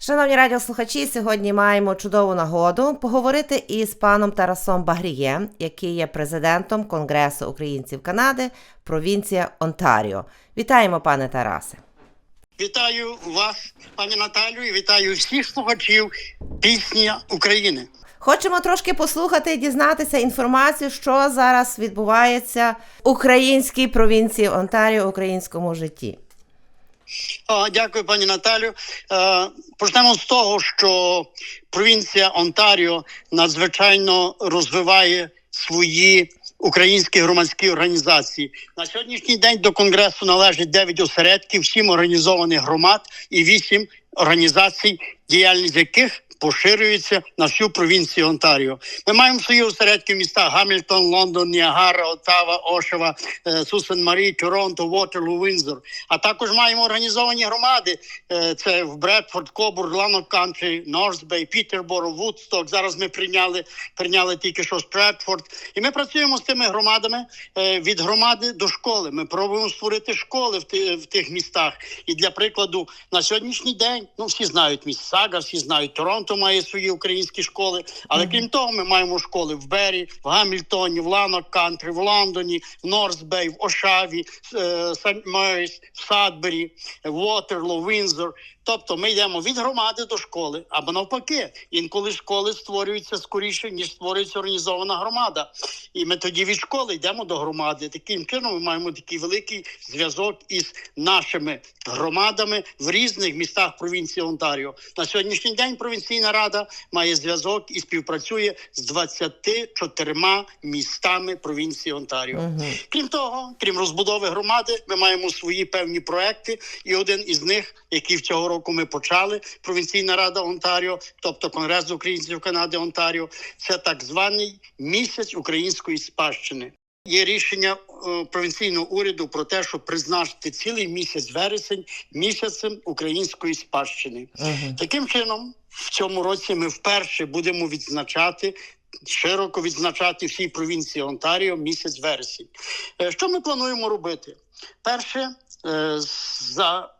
Шановні радіослухачі, сьогодні маємо чудову нагоду поговорити із паном Тарасом Багрієм, який є президентом Конгресу українців Канади, провінція Онтаріо. Вітаємо, пане Тарасе. Вітаю вас, пані Наталю, і вітаю всіх слухачів пісня України. Хочемо трошки послухати і дізнатися інформацію, що зараз відбувається в українській провінції Онтаріо, українському житті. О, дякую, пані Наталю. Почнемо з того, що провінція Онтаріо надзвичайно розвиває свої українські громадські організації. На сьогоднішній день до конгресу належить 9 осередків, 7 організованих громад і 8 організацій, діяльність яких поширюється на всю провінцію Онтаріо. Ми маємо свої осередки в містах Гамільтон, Лондон, Ніагара, Оттава, Ошева, е, Сусен Марі, Торонто, Вотерлу, Вінзор. А також маємо організовані громади. Е, Це в Бредфорд, Кобур, Ланок Кантрі, Норсбей, Пітерборо, Вудсток. Зараз ми прийняли, прийняли тільки що Стретфорд. І ми працюємо з тими громадами е, від громади до школи. Ми пробуємо створити школи в, ти- в тих містах. І для прикладу, на сьогоднішній день, ну всі знають Міссага, всі знають Торонто має свої українські школи. Але крім того, ми маємо школи в Бері, в Гамільтоні, в Ланок Кантрі, в Лондоні, в Норсбей, в Ошаві, е, Сент Меріс, в Садбері, в Вотерло, Вінзор. Тобто ми йдемо від громади до школи, або навпаки, інколи школи створюються скоріше, ніж створюється організована громада. І ми тоді від школи йдемо до громади. Таким чином ми маємо такий великий зв'язок із нашими громадами в різних містах провінції Онтаріо. На сьогоднішній день провінційна рада має зв'язок і співпрацює з 24 містами провінції Онтаріо. Угу. Крім того, крім розбудови громади, ми маємо свої певні проекти, і один із них, який в цього року ми почали, провінційна рада Онтаріо, тобто Конгрес українців Канади Онтаріо, це так званий місяць української спадщини. Є рішення е, провінційного уряду про те, щоб призначити цілий місяць вересень місяцем української спадщини. Угу. Таким чином, в цьому році ми вперше будемо відзначати. Широко відзначати всій провінції Онтаріо місяць вересень. Е, Що ми плануємо робити? Перше, е, за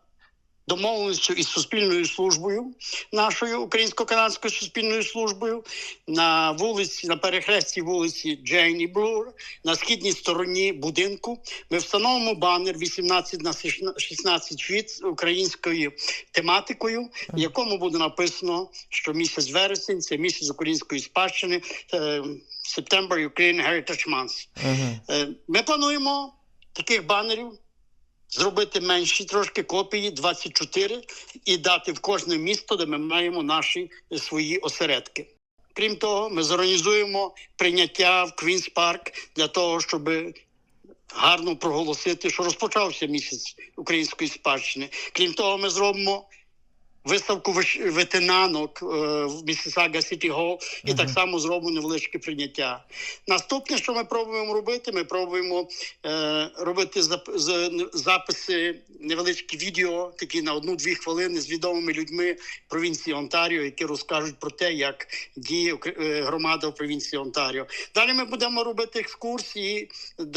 домовленістю із суспільною службою, нашою українсько-канадською суспільною службою, на вулиці, на перехресті вулиці Джейні Блур, на східній стороні будинку, ми встановимо банер 18 на 16 фіт з українською тематикою, в якому буде написано, що місяць вересень це місяць української спадщини. е, September Ukraine Heritage Month. Угу. Е, Ми плануємо таких банерів зробити менші трошки копії 24 і дати в кожне місто, де ми маємо наші е, свої осередки. Крім того, ми зорганізуємо прийняття в Квінс Парк для того, щоб гарно проголосити, що розпочався місяць української спадщини. Крім того, ми зробимо. Виставку ветенанок е, в Місісага Сіті Гол і так само зробимо невеличке прийняття. Наступне, що ми пробуємо робити, ми пробуємо е, робити записи, невеличкі відео, такі на одну-дві хвилини з відомими людьми провінції Онтаріо, які розкажуть про те, як діє е, громада в провінції Онтаріо. Далі ми будемо робити екскурсії,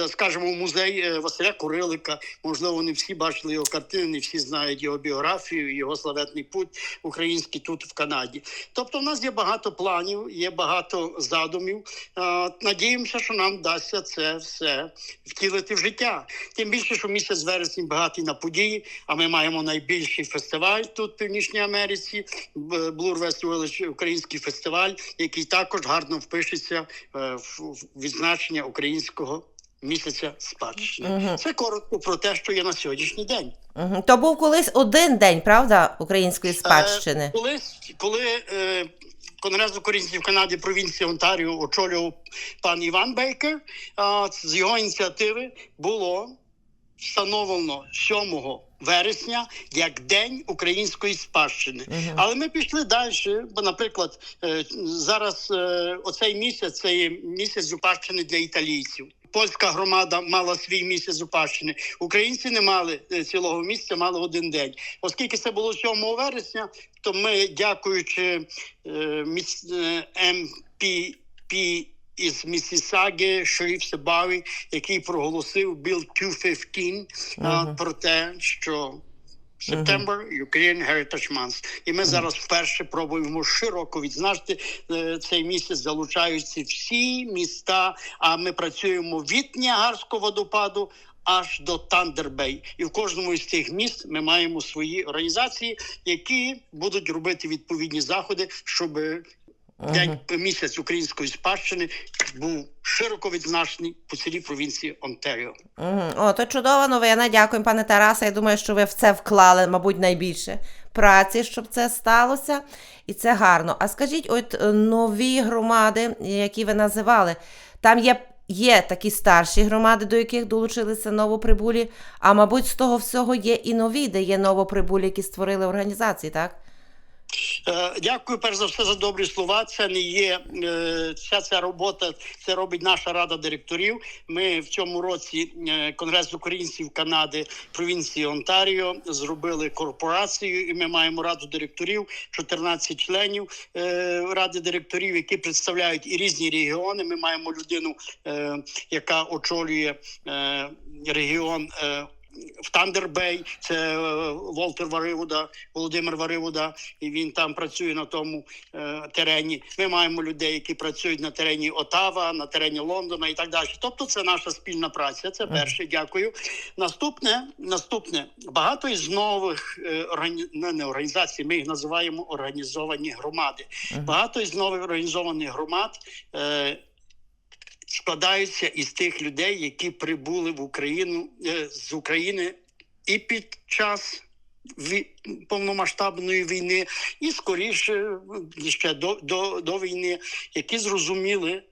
скажімо, в музей е, Василя Курилика. Можливо, не всі бачили його картини, не всі знають його біографію, його славетний путь український тут в Канаді. Тобто, в нас є багато планів, є багато задумів. Надіємося, що нам вдасться це все втілити в життя. Тим більше, що місяць вересень багатий на події. А ми маємо найбільший фестиваль тут в Північній Америці. Б- Blur West Village український фестиваль, який також гарно впишеться е, в відзначення українського місяця спадщини. Мгм. Це коротко про те, що є на сьогоднішній день. Угу. То був колись один день, правда, української Е, спадщини. Колись, коли е, Конгрес українців Канади провінції Онтаріо очолював пан Іван Бейкер, а, з його ініціативи було встановлено 7 вересня як День української спадщини. Мгм. Але ми пішли далі. Бо, наприклад, е, зараз е, оцей місяць це є місяць спадщини для італійців. Польська громада мала свій місяць Упащини. Українці не мали е, цілого місяця, мали один день. Оскільки це було 7 вересня, то ми, дякуючи е, міс, е, МПП із Місісаги, Шериф Себаві, який проголосив Біл 215 uh -huh. про те, що September Ukraine Heritage Month. І ми зараз вперше пробуємо широко відзначити е, цей місяць. Залучаються всі міста. А ми працюємо від Ніагарського водопаду. Аж до Тандербей, і в кожному із цих міст ми маємо свої організації, які будуть робити відповідні заходи, щоб день місяць української спадщини був широко відзначений по цілій провінції Онтаріо. Мгм. О, то чудова новина. Дякую, пане Тарасе. Я думаю, що ви в це вклали, мабуть, найбільше праці, щоб це сталося. І це гарно. А скажіть, от е, нові громади, які ви називали, там є. Є такі старші громади, до яких долучилися новоприбулі, а мабуть, з того всього є і нові, де є новоприбулі, які створили організації, так? Е, Дякую перш за все за добрі слова. Це не є е, вся ця робота. Це робить наша рада директорів. Ми в цьому році е, Конгрес українців Канади провінції Онтаріо зробили корпорацію, і ми маємо раду директорів, 14 членів ради директорів, які представляють і різні регіони. Ми маємо людину, яка очолює регіон. В Тандербей це е, Волтер Варивуда, Володимир Варивуда, і він там працює на тому е, терені. Ми маємо людей, які працюють на терені Отава, на терені Лондона і так далі. Тобто, це наша спільна праця. Це перше. Дякую. Наступне, наступне багато із нових е, органі... не, не організацій. Ми їх називаємо організовані громади. Багато із нових організованих громад. Е, складаються із тих людей, які прибули в Україну е, з України і під час повномасштабної війни, і скоріше е, ще до, до, до війни, які зрозуміли.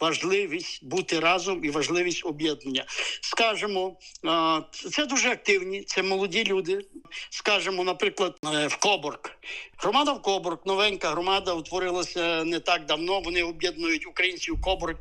Важливість бути разом і важливість об'єднання. Скажемо, це дуже активні, це молоді люди. Скажемо, наприклад, е, в Коборг. Громада в Коборг, новенька громада утворилася не так давно. Вони об'єднують українців Коборг.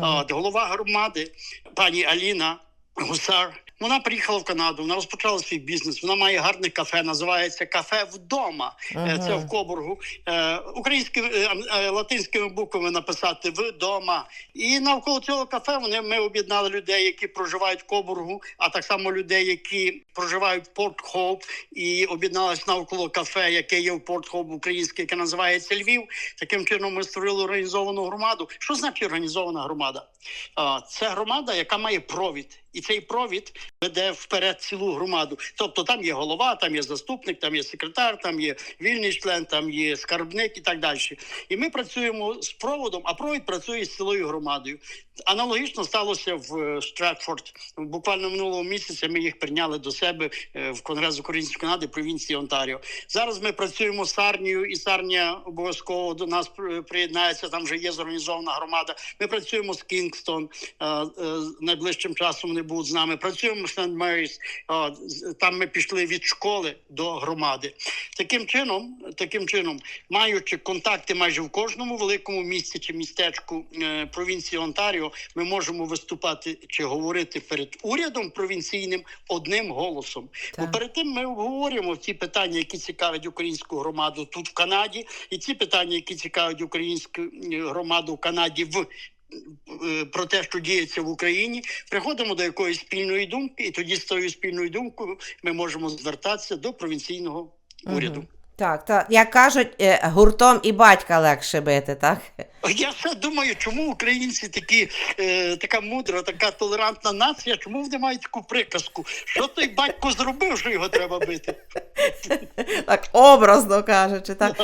А, от Голова громади, пані Аліна Гусар. Вона приїхала в Канаду, вона розпочала свій бізнес. Вона має гарне кафе, називається кафе вдома. Е, Це в Кобургу. Е, Українськими е, латинськими буквами написати вдома. І навколо цього кафе вони ми об'єднали людей, які проживають в Кобургу, а так само людей, які проживають в Порт Хоуп, і об'єдналися навколо кафе, яке є в Порт Хоуп українське, яке називається Львів. Таким чином ми створили організовану громаду. Що значить організована громада? Це громада, яка має провід, і цей провід веде вперед цілу громаду. Тобто там є голова, там є заступник, там є секретар, там є вільний член, там є скарбник і так далі. І ми працюємо з проводом, а провід працює з цілою громадою. Аналогічно сталося в е, Стратфорд. Буквально минулого місяця ми їх прийняли до себе е, в Конгрес Української Канади провінції Онтаріо. Зараз ми працюємо з Сарнією, і Сарнія обов'язково до нас приєднається. Там вже є зорганізована громада. Ми працюємо з Кінгстон. е, Найближчим часом вони будуть з нами. Працюємо з Сент Меріс. Там ми пішли від школи до громади. Таким чином, таким чином, маючи контакти майже в кожному великому місті чи містечку провінції Онтаріо, ми можемо виступати чи говорити перед урядом провінційним одним голосом. Бо перед тим ми обговорюємо ті питання, які цікавлять українську громаду тут в Канаді, і ті питання, які цікавлять українську громаду в Канаді в. е, Про те, що діється в Україні, приходимо до якоїсь спільної думки, і тоді з тою спільною думкою ми можемо звертатися до провінційного уряду. Так, так. Як кажуть, е, гуртом і батька легше бити, так? Я все думаю, чому українці такі, е, така мудра, така толерантна нація, чому вони мають таку приказку? Що той батько зробив, що його треба бити? Так, образно кажучи, так.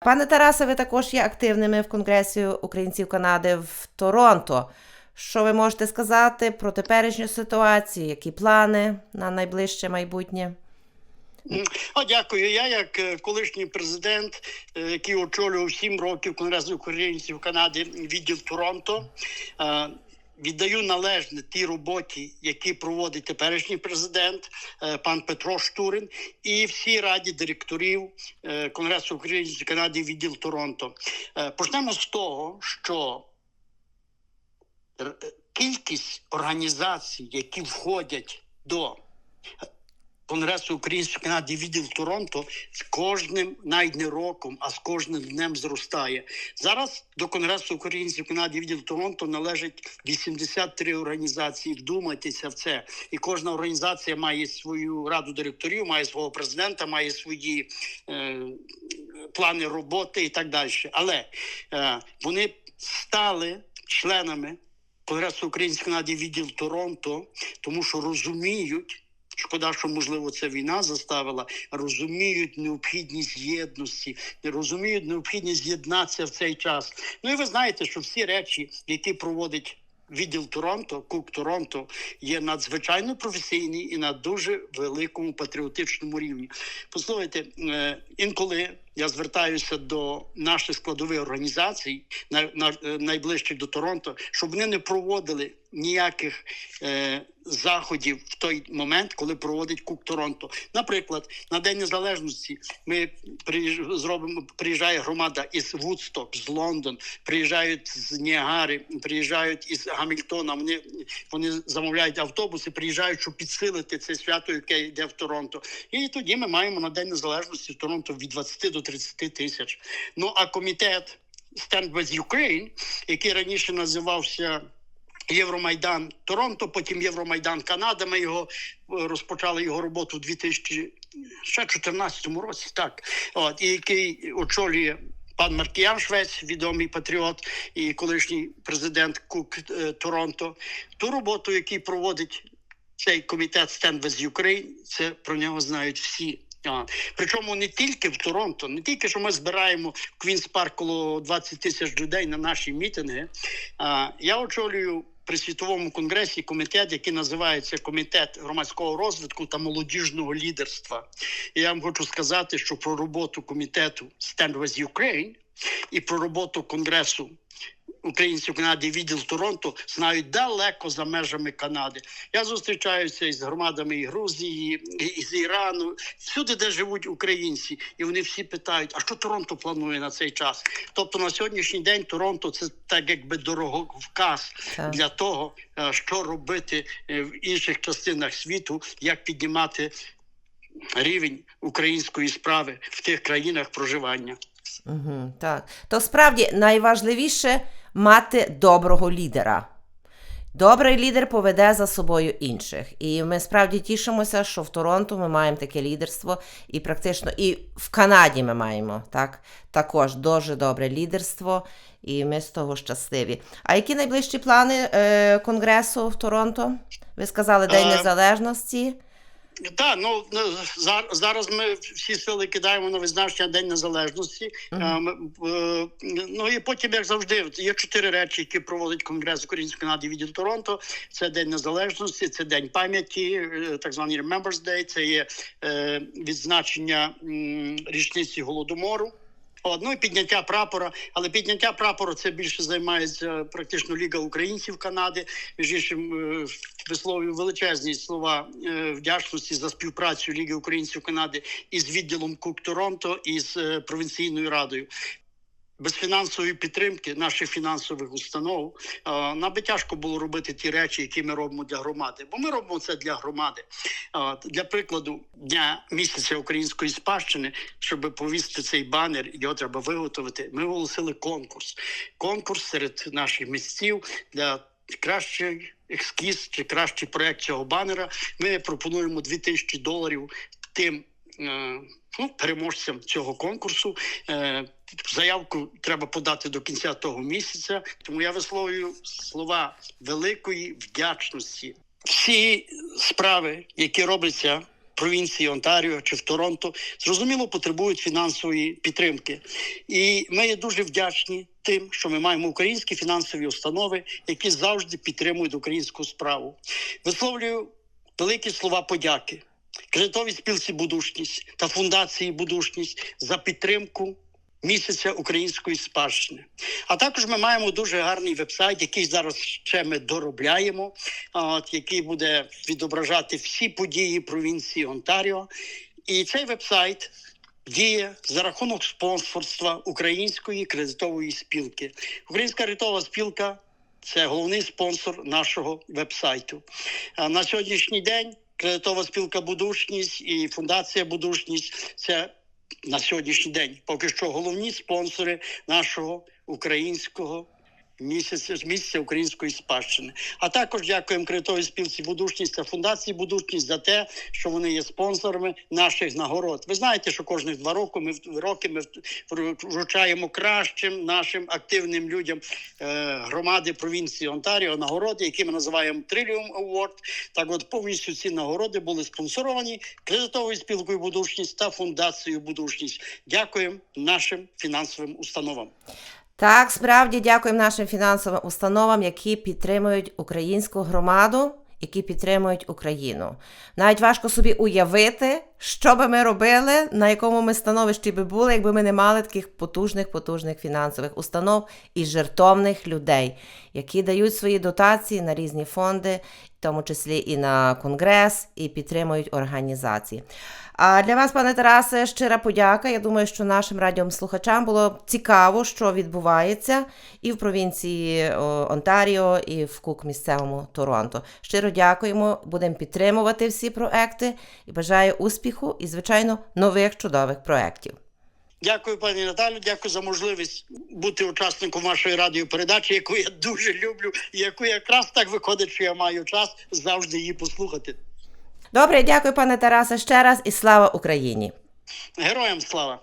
Пане Тарасе, ви також є активними в Конгресі українців Канади в Торонто. Що ви можете сказати про теперішню ситуацію? Які плани на найближче майбутнє? О, дякую. Я, як е, колишній президент, е, який очолював 7 років Конгресу українців Канади, відділ Торонто. е, Віддаю належне тій роботі, які проводить теперішній президент, пан Петро Штурин, і всій раді директорів Конгресу українців Канади відділ Торонто. Почнемо з того, що кількість організацій, які входять до Конгресу Української Канади відділ Торонто з кожним навіть не роком, а з кожним днем зростає. Зараз до Конгресу Української Канади відділ Торонто належить 83 організації. Вдумайтеся в це. І кожна організація має свою раду директорів, має свого президента, має свої е, плани роботи і так далі. Але е, вони стали членами Конгресу Української Канади відділ Торонто, тому що розуміють. Шкода, що можливо ця війна заставила, розуміють необхідність єдності, розуміють необхідність з'єднатися в цей час. Ну і ви знаєте, що всі речі, які проводить відділ Торонто, Кук Торонто, є надзвичайно професійний і на дуже великому патріотичному рівні. Послухайте, е, інколи я звертаюся до наших складових організацій, на, на, е, найближчих до Торонто, щоб вони не проводили ніяких е, заходів в той момент, коли проводить Кук Торонто. Наприклад, на День Незалежності ми зробимо приїжджає громада із Вудсток, з Лондон, приїжджають з Ніагари, приїжджають із Гамільтона. Вони, вони замовляють автобуси, приїжджають, щоб підсилити це свято, яке йде в Торонто. І тоді ми маємо на День Незалежності в Торонто від 20 до 30 тисяч. Ну а комітет Stand with Ukraine, який раніше називався Євромайдан Торонто, потім Євромайдан Канада. Ми його е, розпочали його роботу у 2014 році. Так, от і який очолює. Пан Маркіян Швець, відомий патріот і колишній президент Кук е, Торонто, ту роботу, яку проводить цей комітет Stand with Ukraine, це про нього знають всі. Причому не тільки в Торонто, не тільки що ми збираємо в Квінс Парк коло 20 тисяч людей на наші мітинги. А, я очолюю при світовому конгресі комітет, який називається Комітет громадського розвитку та молодіжного лідерства. І я вам хочу сказати, що про роботу комітету Stand with Ukraine і про роботу конгресу українців Канади відділ Торонто знають далеко за межами Канади. Я зустрічаюся із громадами і Грузії, і, і з Ірану, всюди, де живуть українці, і вони всі питають: а що Торонто планує на цей час? Тобто на сьогоднішній день Торонто це так, якби дороговказ для того, е, що робити е, в інших частинах світу, як піднімати рівень української справи в тих країнах проживання. Угу, так. То справді найважливіше мати доброго лідера. Добрий лідер поведе за собою інших. І ми справді тішимося, що в Торонто ми маємо таке лідерство, і практично і в Канаді ми маємо так, також дуже добре лідерство, і ми з того щасливі. А які найближчі плани е, Конгресу в Торонто? Ви сказали День Е, Незалежності. Так, ну зар- зараз ми всі сили кидаємо на визначення День Незалежності. Мгм. Е, е, Ну і потім, як завжди, є чотири речі, які проводить Конгрес Української Канади відділ Торонто. Це День Незалежності, це День пам'яті, е, так званий Remembrance Day, це є е, відзначення річниці голодомору. От, ну і підняття прапора, але підняття прапора це більше займається практично Ліга українців Канади. Між іншим е, висловлюю величезні слова е, вдячності за співпрацю Ліги українців Канади із відділом Кук Торонто і з е, провінційною радою. Без фінансової підтримки наших фінансових установ нам би тяжко було робити ті речі, які ми робимо для громади. Бо ми робимо це для громади. Для прикладу, дня місяця української спадщини, щоб повісити цей банер, його треба виготовити. Ми оголосили конкурс. Конкурс серед наших місців для кращий ескіз чи кращий проект цього банера. Ми пропонуємо 2000 доларів тим. е, Ну, переможцям цього конкурсу Е, заявку треба подати до кінця того місяця. Тому я висловлюю слова великої вдячності. Всі справи, які робляться в провінції Онтаріо чи в Торонто, зрозуміло потребують фінансової підтримки. І ми є дуже вдячні тим, що ми маємо українські фінансові установи, які завжди підтримують українську справу. Висловлюю великі слова подяки. Кредитовій спілці Будушність та фундації Будушність за підтримку місяця української спадщини. А також ми маємо дуже гарний вебсайт, який зараз ще ми доробляємо, от, який буде відображати всі події провінції Онтаріо. І цей вебсайт діє за рахунок спонсорства Української кредитової спілки. Українська кредитова спілка це головний спонсор нашого вебсайту. На сьогоднішній день кредитова спілка Будушність і фундація Будушність це на сьогоднішній день. Поки що головні спонсори нашого українського місяця місяця української спадщини. А також дякуємо кредитовій спілці Будушність та фундації Будушність за те, що вони є спонсорами наших нагород. Ви знаєте, що кожних два роки ми роки ми вручаємо кращим нашим активним людям е, громади провінції Онтаріо нагороди, які ми називаємо Trillium Award. Так, от повністю ці нагороди були спонсоровані кредитовою спілкою Будушність та фундацією Будушність. Дякуємо нашим фінансовим установам. Так, справді дякуємо нашим фінансовим установам, які підтримують українську громаду, які підтримують Україну. Навіть важко собі уявити, що би ми робили, на якому ми становищі би були, якби ми не мали таких потужних, потужних фінансових установ і жертовних людей, які дають свої дотації на різні фонди, в тому числі і на конгрес, і підтримують організації. А для вас, пане Тарасе, щира подяка. Я думаю, що нашим радіослухачам було цікаво, що відбувається і в провінції Онтаріо, і в Кук місцевому Торонто. Щиро дякуємо, будемо підтримувати всі проекти і бажаю успіху і, звичайно, нових чудових проєктів. Дякую, пані Наталю. Дякую за можливість бути учасником вашої радіопередачі, яку я дуже люблю, і яку якраз так виходить, що я маю час завжди її послухати. Добре, дякую, пане Тарасе, ще раз і слава Україні! Героям слава!